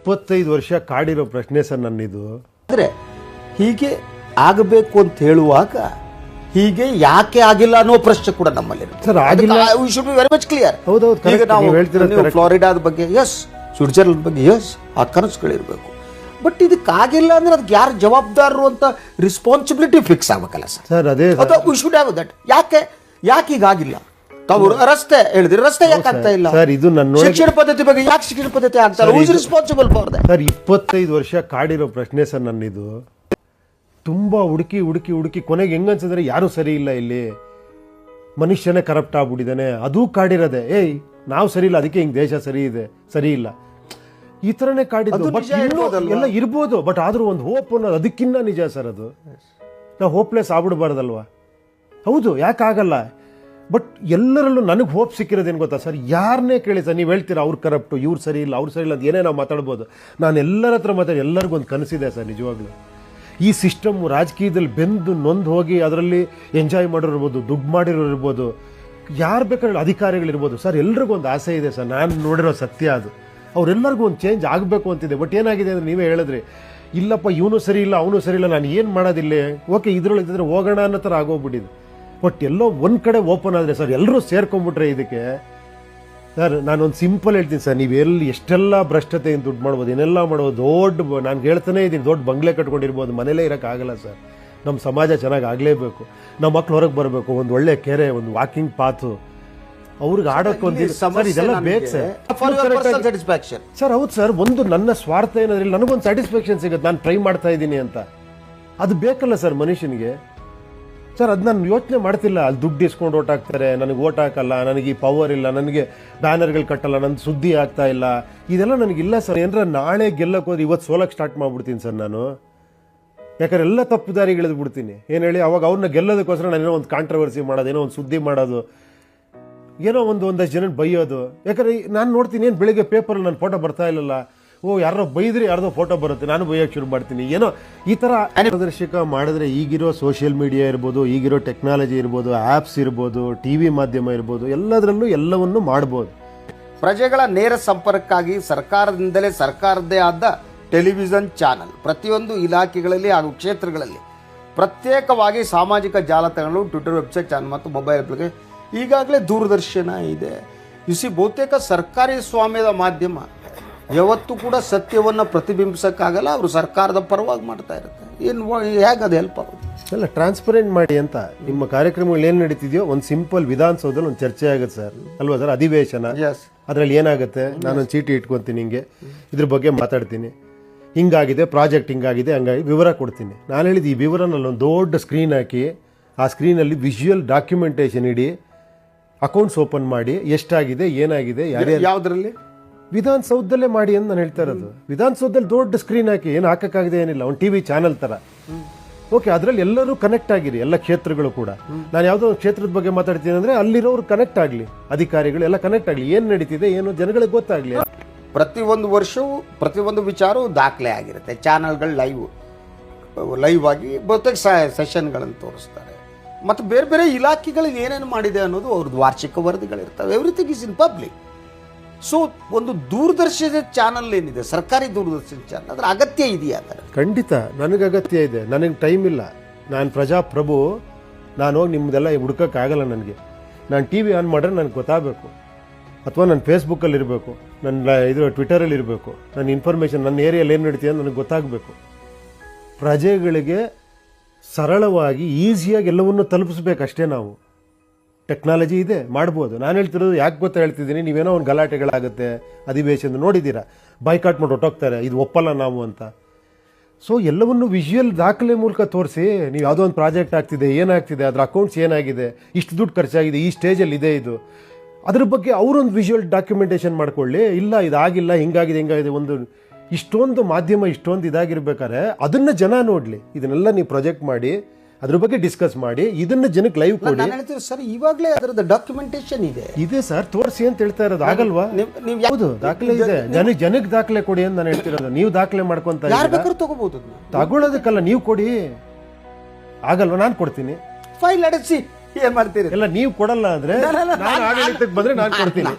ಇಪ್ಪತ್ತೈದು ವರ್ಷ ಕಾಡಿರೋ ಪ್ರಶ್ನೆ ಸರ್ ನನ್ನಿದು. ಅಂದ್ರೆ ಹೀಗೆ ಆಗಬೇಕು ಅಂತ ಹೇಳುವಾಗ ಹೀಗೆ ಯಾಕೆ ಆಗಿಲ್ಲ ಅನ್ನೋ ಪ್ರಶ್ನೆ ಕೂಡ ನಮ್ಮಲ್ಲಿ ಸರ್ ಆಗಿಲ್ಲ- should be very much clear ಹೌದು ಹೌದು ಈಗ ನಾವು ನೀವು ಹೇಳ್ತಿರೋದು ನೀವು correct. ಫ್ಲಾರಿಡಾದ ಬಗ್ಗೆ ಎಸ್ ಸ್ವಿಟ್ಜರ್ಲೆಂಡ್ ಬಗ್ಗೆ ಎಸ್ ಆ ಕನಸುಗಳಿರಬೇಕು. ಬಟ್ ಇದಕ್ಕಾಗಿಲ್ಲ ಅಂದ್ರೆ ಅದಕ್ಕೆ ಯಾರು ಜವಾಬ್ದಾರರು ಅಂತ ರೆಸ್ಪಾನ್ಸಿಬಿಲಿಟಿ ಫಿಕ್ಸ್ ಆಗಬೇಕಲ್ಲ ಸರ್? ಸರ್ ಅದೇ ಅಥವಾ ವಿ ಶುಡ್ ಹ್ಯಾವ್ ದಟ್ ಯಾಕೆ? ಯಾಕೆ ಹೀಗಾಗಿಲ್ಲ ತಾವು ರಸ್ತೆ ಹೇಳಿದ್ರೆ. ರಸ್ತೆ ಯಾಕೆ ಆಗ್ತಾ ಇಲ್ಲ? ಸರ್, ಇದು ನನ್ನ ಶಿಕ್ಷಣ ಪದ್ಧತಿ ಬಗ್ಗೆ ಯಾಕೆ ಶಿಕ್ಷಣ ಪದ್ಧತಿ ಆಗ್ತಾರೆ who's responsible for that sir ಇಪ್ಪತ್ತೈದು ವರ್ಷ ಕಾಡಿರೋ ಪ್ರಶ್ನೆ ಸರ್ ನನ್ನಿದು. ತುಂಬಾ ಹುಡುಕಿ ಹುಡುಕಿ ಹುಡುಕಿ ಕೊನೆಗೆ ಹೆಂಗನ್ಸಿದ್ರೆ ಯಾರು ಸರಿ ಇಲ್ಲ ಇಲ್ಲಿ. ಮನುಷ್ಯನೇ ಕರಪ್ಟ್ ಆಗ್ಬಿಟ್ಟಿದ್ದಾನೆ. ಅದೂ ಕಾಡಿರೋದೆ. ಏಯ್ ನಾವು ಸರಿ ಇಲ್ಲ. ಅದಕ್ಕೆ ಹಿಂಗೆ ದೇಶ ಸರಿ ಇದೆ. ಸರಿ ಇಲ್ಲ. ಈ ಥರನೇ ಕಾಡಿದ್ದು. ಬಟ್ ಎಲ್ಲ ಇರ್ಬೋದು. ಬಟ್ ಆದ್ರೂ ಒಂದು ಹೋಪ್ ಅನ್ನೋದು ಅದಕ್ಕಿಂತ ನಿಜ ಸರ್ ಅದು. ನಾವು ಹೋಪ್ಲೆಸ್ ಆಗ್ಬಿಡ್ಬಾರ್ದಲ್ವಾ? ಹೌದು ಯಾಕಾಗಲ್ಲ? ಬಟ್ ಎಲ್ಲರಲ್ಲೂ ನನಗೆ ಹೋಪ್ ಸಿಕ್ಕಿರೋದೇನು ಗೊತ್ತಾ? ಸರ್ ಯಾರನ್ನೇ ಕೇಳಿ ಸರ್, ನೀವು ಹೇಳ್ತೀರಾ ಅವ್ರು ಕರಪ್ಟು ಇವ್ರು ಸರಿ ಇಲ್ಲ, ಅವ್ರು ಸರಿ ಇಲ್ಲ ಅದು ಏನೇ ನಾವು ಮಾತಾಡ್ಬೋದು. ನಾನು ಎಲ್ಲರ ಹತ್ರ ಮಾತಾಡಿ, ಎಲ್ಲರಿಗೂ ಒಂದು ಕನಸಿದೆ ಸರ್, ನಿಜವಾಗ್ಲೂ. ಈ ಸಿಸ್ಟಮ್ ರಾಜಕೀಯದಲ್ಲಿ ಬೆಂದು ನೊಂದು ಹೋಗಿ ಅದರಲ್ಲಿ ಎಂಜಾಯ್ ಮಾಡಿರ್ಬೋದು ದುಡ್ಡು ಮಾಡಿರೋರು ಇರ್ಬೋದು, ಯಾರು ಬೇಕಾದ್ರೆ ಅಧಿಕಾರಿಗಳಿರ್ಬೋದು ಸರ್, ಎಲ್ರಿಗೂ ಒಂದು ಆಸೆ ಇದೆ ಸರ್, ನಾನು ನೋಡಿರೋ ಸತ್ಯ ಅದು. ಅವರೆಲ್ಲರಿಗೂ ಒಂದು ಚೇಂಜ್ ಆಗಬೇಕು ಅಂತಿದೆ, ಬಟ್ ಏನಾಗಿದೆ ಅಂದರೆ ನೀವೇ ಹೇಳಿದ್ರಿ, ಇಲ್ಲಪ್ಪ, ಇವನು ಸರಿ ಇಲ್ಲ, ಅವನು ಸರಿ ಇಲ್ಲ, ನಾನು ಏನು ಮಾಡೋದಿಲ್ಲ? ಓಕೆ, ಇದ್ರೊಳಗೆ ಇದ್ದರೆ ಹೋಗೋಣ ಅನ್ನೋ ಥರ ಆಗೋಗ್ಬಿಟ್ಟಿದೆ. ಬಟ್ ಎಲ್ಲೋ ಒಂದು ಕಡೆ ಓಪನ್ ಆದರೆ ಸರ್ ಎಲ್ಲರೂ ಸೇರ್ಕೊಂಡ್ಬಿಟ್ರೆ ಇದಕ್ಕೆ. ಸರ್ ನಾನೊಂದು ಸಿಂಪಲ್ ಹೇಳ್ತೀನಿ ಸರ್ ನೀವು ಎಲ್ಲಿ ಎಷ್ಟೆಲ್ಲ ಭ್ರಷ್ಟತೆಯಿಂದ ದುಡ್ಡು ಮಾಡ್ಬೋದು ಏನೆಲ್ಲ ಮಾಡ್ಬೋದು ದೊಡ್ಡ ನಾನು ಹೇಳ್ತಾನೆ ಇದ್ದೀನಿ ದೊಡ್ಡ ಬಂಗ್ಲೆ ಕಟ್ಕೊಂಡಿರ್ಬೋದು ಮನೇಲೇ ಇರೋಕ್ಕಾಗಲ್ಲ ಸರ್. ನಮ್ಮ ಸಮಾಜ ಚೆನ್ನಾಗಿ ಆಗಲೇಬೇಕು. ನಮ್ಮ ಮಕ್ಳು ಹೊರಗೆ ಬರಬೇಕು ಒಂದು ಒಳ್ಳೆ ಕೆರೆ ಒಂದು ವಾಕಿಂಗ್ ಪಾತು. ಅವ್ರಿಗೆ ಆಡೋಕೆ ಒಂದು ಸರ್ ಇದೆಲ್ಲ ಬೇಕು ಸರ್. ಸರ್ ಹೌದು ಸರ್ ಒಂದು ನನ್ನ ಸ್ವಾರ್ಥ ಏನಾದ್ರೆ ನನಗೊಂದು ಸ್ಯಾಟಿಸ್ಫ್ಯಾಕ್ಷನ್ ಸಿಗುತ್ತೆ ನಾನು ಟ್ರೈ ಮಾಡ್ತಾ ಇದ್ದೀನಿ ಅಂತ. ಅದು ಬೇಕಲ್ಲ ಸರ್ ಮನುಷ್ಯನಿಗೆ. ಸರ್, ಅದು ನಾನು ಯೋಚನೆ ಮಾಡ್ತಿಲ್ಲ. ಅಲ್ಲಿ ದುಡ್ಡು ಇಸ್ಕೊಂಡು ಓಟ್ ಹಾಕ್ತಾರೆ, ನನಗೆ ಓಟ್ ಹಾಕಲ್ಲ, ನನಗೆ ಈ ಪವರ್ ಇಲ್ಲ, ನನಗೆ ಬ್ಯಾನರ್ಗಳು ಕಟ್ಟಲ್ಲ ನನ್ನ ಸುದ್ದಿ ಆಗ್ತಾ ಇಲ್ಲ. ಇದೆಲ್ಲ ನನಗಿಲ್ಲ ಸರ್. ಏನರ ನಾಳೆ ಗೆಲ್ಲಕ್ಕೆ ಹೋದ್ರೆ ಇವತ್ತು ಸೋಲಕ್ಕೆ ಸ್ಟಾರ್ಟ್ ಮಾಡ್ಬಿಡ್ತೀನಿ ಸರ್ ನಾನು. ಯಾಕಂದ್ರೆ ಎಲ್ಲ ತಪ್ಪು ದಾರಿ ಇಳಿದು ಬಿಡ್ತೀನಿ. ಏನು ಹೇಳಿ, ಅವಾಗ ಅವ್ರನ್ನ ಗೆಲ್ಲೋದಕ್ಕೋಸ್ಕರ ನಾನೇನೋ ಒಂದು ಕಾಂಟ್ರವರ್ಸಿ ಮಾಡೋದು, ಏನೋ ಒಂದು ಸುದ್ದಿ ಮಾಡೋದು, ಏನೋ ಒಂದು ಒಂದಷ್ಟು ಜನ ಬೈಯೋದು. ಯಾಕಂದ್ರೆ ನಾನು ನೋಡ್ತೀನಿ, ಏನು ಬೆಳಿಗ್ಗೆ ಪೇಪರ್ ನನ್ನ ಫೋಟೋ ಬರ್ತಾ ಇಲ್ಲಲ್ಲ ಓ ಯಾರೋ ಬೈದ್ರೆ ಯಾರ್ದೋ ಫೋಟೋ ಬರುತ್ತೆ. ನಾನು ಬೈಯೋಕೆ ಶುರು ಮಾಡ್ತೀನಿ. ಏನೋ ಈ ಥರ ಪ್ರದರ್ಶಕ ಮಾಡಿದ್ರೆ ಈಗಿರೋ ಸೋಷಿಯಲ್ ಮೀಡಿಯಾ ಇರ್ಬೋದು ಈಗಿರೋ ಟೆಕ್ನಾಲಜಿ ಇರ್ಬೋದು ಆ್ಯಪ್ಸ್ ಇರ್ಬೋದು ಟಿ ವಿ ಮಾಧ್ಯಮ ಇರ್ಬೋದು ಎಲ್ಲದರಲ್ಲೂ ಎಲ್ಲವನ್ನು ಮಾಡ್ಬೋದು. ಪ್ರಜೆಗಳ ನೇರ ಸಂಪರ್ಕಕ್ಕಾಗಿ ಸರ್ಕಾರದಿಂದಲೇ ಸರ್ಕಾರದ್ದೇ ಆದ ಟೆಲಿವಿಷನ್ ಚಾನಲ್ ಪ್ರತಿಯೊಂದು ಇಲಾಖೆಗಳಲ್ಲಿ ಹಾಗೂ ಕ್ಷೇತ್ರಗಳಲ್ಲಿ ಪ್ರತ್ಯೇಕವಾಗಿ ಸಾಮಾಜಿಕ ಜಾಲತಾಣಗಳು ಟ್ವಿಟರ್ ವೆಬ್ಸೈಟ್ ಚಾನಲ್ ಮತ್ತು ಮೊಬೈಲ್ ಅಪ್ಲಿಕೇಶನ್ ಈಗಾಗಲೇ ದೂರದರ್ಶನ ಇದೆ. ಇಸಿ ಬಹುತೇಕ ಸರ್ಕಾರಿ ಸ್ವಾಮ್ಯದ ಮಾಧ್ಯಮ ಯಾವತ್ತೂ ಕೂಡ ಸತ್ಯವನ್ನು ಪ್ರತಿಬಿಂಬಿಸೋಕ್ಕಾಗಲ್ಲ ಅವರು ಸರ್ಕಾರದ ಪರವಾಗಿ ಮಾಡ್ತಾ ಇರುತ್ತೆ. ಏನು ಹೇಗೆ ಅದು ಹೆಲ್ಪ್ ಆಗುತ್ತೆ? ಎಲ್ಲ ಟ್ರಾನ್ಸ್ಪರೆಂಟ್ ಮಾಡಿ ಅಂತ. ನಿಮ್ಮ ಕಾರ್ಯಕ್ರಮಗಳು ಏನು ನಡೀತಿದೆಯೋ ಒಂದು ಸಿಂಪಲ್ ವಿಧಾನಸೌಧದಲ್ಲಿ ಒಂದು ಚರ್ಚೆ ಆಗುತ್ತೆ ಸರ್. ಅಲ್ವಾ ಸರ್? ಅಧಿವೇಶನ. ಎಸ್ ಅದರಲ್ಲಿ ಏನಾಗುತ್ತೆ? ನಾನೊಂದು ಚೀಟಿ ಇಟ್ಕೊತೀನಿ ಹಿಂಗೆ ಇದ್ರ ಬಗ್ಗೆ ಮಾತಾಡ್ತೀನಿ. ಹಿಂಗಾಗಿದೆ ಪ್ರಾಜೆಕ್ಟ್ ಹಿಂಗಾಗಿದೆ ಹಂಗಾಗಿ ವಿವರ ಕೊಡ್ತೀನಿ. ನಾನು ಹೇಳಿದ ಈ ವಿವರನಲ್ಲಿ ಒಂದು ದೊಡ್ಡ ಸ್ಕ್ರೀನ್ ಹಾಕಿ ಆ ಸ್ಕ್ರೀನಲ್ಲಿ ವಿಜುವಲ್ ಡಾಕ್ಯುಮೆಂಟೇಷನ್ ಇಡಿ ಅಕೌಂಟ್ಸ್ ಓಪನ್ ಮಾಡಿ ಎಷ್ಟಾಗಿದೆ ಏನಾಗಿದೆ ಯಾರ್ಯಾರು ಯಾವುದರಲ್ಲಿ? ವಿಧಾನಸೌಧದಲ್ಲೇ ಮಾಡಿ ಅಂತ ನಾನು ಹೇಳ್ತಾ ಇರೋದು. ವಿಧಾನಸೌಧದಲ್ಲಿ ದೊಡ್ಡ ಸ್ಕ್ರೀನ್ ಹಾಕಿ ಏನು ಹಾಕಕ್ಕಾಗಿದೆ ಏನಿಲ್ಲ, ಒಂದು ಟಿವಿ ಚಾನಲ್ ತರ. ಓಕೆ ಅದರಲ್ಲಿ ಎಲ್ಲರೂ ಕನೆಕ್ಟ್ ಆಗಿರಿ, ಎಲ್ಲ ಕ್ಷೇತ್ರಗಳು ಕೂಡ. ನಾನು ಯಾವುದೋ ಒಂದು ಕ್ಷೇತ್ರದ ಬಗ್ಗೆ ಮಾತಾಡ್ತೀನಿ ಅಂದ್ರೆ ಅಲ್ಲಿರೋರು ಕನೆಕ್ಟ್ ಆಗಲಿ, ಅಧಿಕಾರಿಗಳು ಎಲ್ಲ ಕನೆಕ್ಟ್ ಆಗಲಿ, ಏನು ನಡೀತಿದೆ, ಏನು ಜನಗಳಿಗೆ ಗೊತ್ತಾಗಲಿ. ಪ್ರತಿಯೊಂದು ವರ್ಷವೂ ಪ್ರತಿಯೊಂದು ವಿಚಾರವೂ ದಾಖಲೆ ಆಗಿರುತ್ತೆ ಚಾನಲ್ಗಳು ಲೈವ್ ಲೈವ್ ಆಗಿ ಬಹುತೇಕ ಸೆಷನ್ಗಳನ್ನು ತೋರಿಸ್ತಾರೆ. ಮತ್ತು ಬೇರೆ ಬೇರೆ ಇಲಾಖೆಗಳಿಗೆ ಏನೇನು ಮಾಡಿದೆ ಅನ್ನೋದು ಅವ್ರದ್ದು ವಾರ್ಷಿಕ ವರದಿಗಳಿರ್ತವೆ. Everything is in public so ಒಂದು ದೂರದರ್ಶನ ಚಾನಲ್ ಏನಿದೆ, ಸರ್ಕಾರಿ ದೂರದರ್ಶನ ಚಾನಲ್ ಅದರ ಅಗತ್ಯ ಇದೆಯಾ ಖಂಡಿತ, ನನಗೆ ಅಗತ್ಯ ಇದೆ. ನನಗೆ ಟೈಮ್ ಇಲ್ಲ. ನಾನು ಪ್ರಜಾಪ್ರಭು, ನಾನು ಹೋಗಿ ನಿಮ್ಮದೆಲ್ಲ ಹುಡ್ಕೋಕ್ಕಾಗಲ್ಲ ನನಗೆ. ನಾನು ಟಿ ವಿ ಆನ್ ಮಾಡಿದ್ರೆ ನನಗೆ ಗೊತ್ತಾಗಬೇಕು. ಅಥವಾ ನಾನು ಫೇಸ್ಬುಕ್ಕಲ್ಲಿ ಇರಬೇಕು ನನ್ನ ಇದು ಟ್ವಿಟರಲ್ಲಿ ಇರಬೇಕು ನನ್ನ ಇನ್ಫಾರ್ಮೇಷನ್ ನನ್ನ ಏರಿಯಲ್ಲಿ ಏನು ನಡೀತಿದೆ ಅಂತ ನನಗೆ ಗೊತ್ತಾಗಬೇಕು. ಪ್ರಜೆಗಳಿಗೆ ಸರಳವಾಗಿ ಈಸಿಯಾಗಿ ಎಲ್ಲವನ್ನು ತಲುಪಿಸ್ಬೇಕಷ್ಟೇ ನಾವು. ಟೆಕ್ನಾಲಜಿ ಇದೆ, ಮಾಡ್ಬೋದು. ನಾನು ಹೇಳ್ತಿರೋದು ಯಾಕೆ ಗೊತ್ತಾ ಹೇಳ್ತಿದ್ದೀನಿ? ನೀವೇನೋ ಒಂದು ಗಲಾಟೆಗಳಾಗುತ್ತೆ ಅಧಿವೇಶನ ನೋಡಿದ್ದೀರಾ? ಬೈಕಾಟ್ ಮಾಡಿ ಹೊಟ್ಟೋಗ್ತಾರೆ ಇದು ಒಪ್ಪಲ್ಲ ನಾವು ಅಂತ. ಸೊ ಎಲ್ಲವನ್ನು ವಿಜುವಲ್ ದಾಖಲೆ ಮೂಲಕ ತೋರಿಸಿ, ನೀವು ಯಾವುದೋ ಒಂದು ಪ್ರಾಜೆಕ್ಟ್ ಆಗ್ತಿದೆ, ಏನಾಗ್ತಿದೆ, ಅದರ ಅಕೌಂಟ್ಸ್ ಏನಾಗಿದೆ, ಇಷ್ಟು ದುಡ್ಡು ಖರ್ಚಾಗಿದೆ, ಈ ಸ್ಟೇಜಲ್ಲಿ ಇದೆ ಇದು. ಅದ್ರ ಬಗ್ಗೆ ಅವರೊಂದು ವಿಜುವಲ್ ಡಾಕ್ಯುಮೆಂಟೇಷನ್ ಮಾಡ್ಕೊಳ್ಳಿ. ಇಲ್ಲ ಇದಾಗಿಲ್ಲ ಹಿಂಗಾಗಿದೆ ಹಿಂಗಾಗಿದೆ, ಒಂದು ಇಷ್ಟೊಂದು ಮಾಧ್ಯಮ ಇಷ್ಟೊಂದು ಇದಾಗಿರ್ಬೇಕಾದ್ರೆ, ಅದನ್ನು ಜನ ನೋಡಲಿ. ಇದನ್ನೆಲ್ಲ ನೀವು ಪ್ರೊಜೆಕ್ಟ್ ಮಾಡಿ ಅದ್ರ ಬಗ್ಗೆ ಡಿಸ್ಕಸ್ ಮಾಡಿ ಇದನ್ನ ಜನಕ್ಕೆ ಲೈವ್ ಕೊಡಿ. ನಾನು ಹೇಳ್ತೀವಿ ಸರ್ ಇವಾಗಲೇ ಅದರದ್ದು ಡಾಕ್ಯುಮೆಂಟೇಶನ್ ಇದೆ. ಇದೆ ಸರ್ ತೋರಿಸಿ ಅಂತ ಹೇಳ್ತಾ ಇರೋದು ಆಗಲ್ವಾ? ನೀವು ಯಾವುದು ದಾಖಲೆ ಇದೆ. ನನಗೆ ಜನಕ್ಕೆ ದಾಖಲೆ ಕೊಡಿ ಅಂತ ನಾನು ಹೇಳ್ತಿರೋದು. ನೀವು ದಾಖಲೆ ಮಾಡ್ಕೊಂತ ಯಾರು? ಬೇಕಾದ್ರೂ ತಗೋಬಹುದು ತಗೊಳ್ಳೋದಕ್ಕಲ್ಲ ನೀವು ಕೊಡಿ. ಆಗಲ್ವಾ? ನಾನು ಕೊಡ್ತೀನಿ. ಫೈಲ್ ನಡೆಸಿ ಏನ್ ಮಾಡ್ತೀರಿ? ಇಲ್ಲ ನೀವು ಕೊಡಲ್ಲ ಅಂದ್ರೆ ನಾನು ಆಡಳಿತಕ್ಕೆ ಬಂದ್ರೆ ನಾನು ಕೊಡ್ತೀನಿ.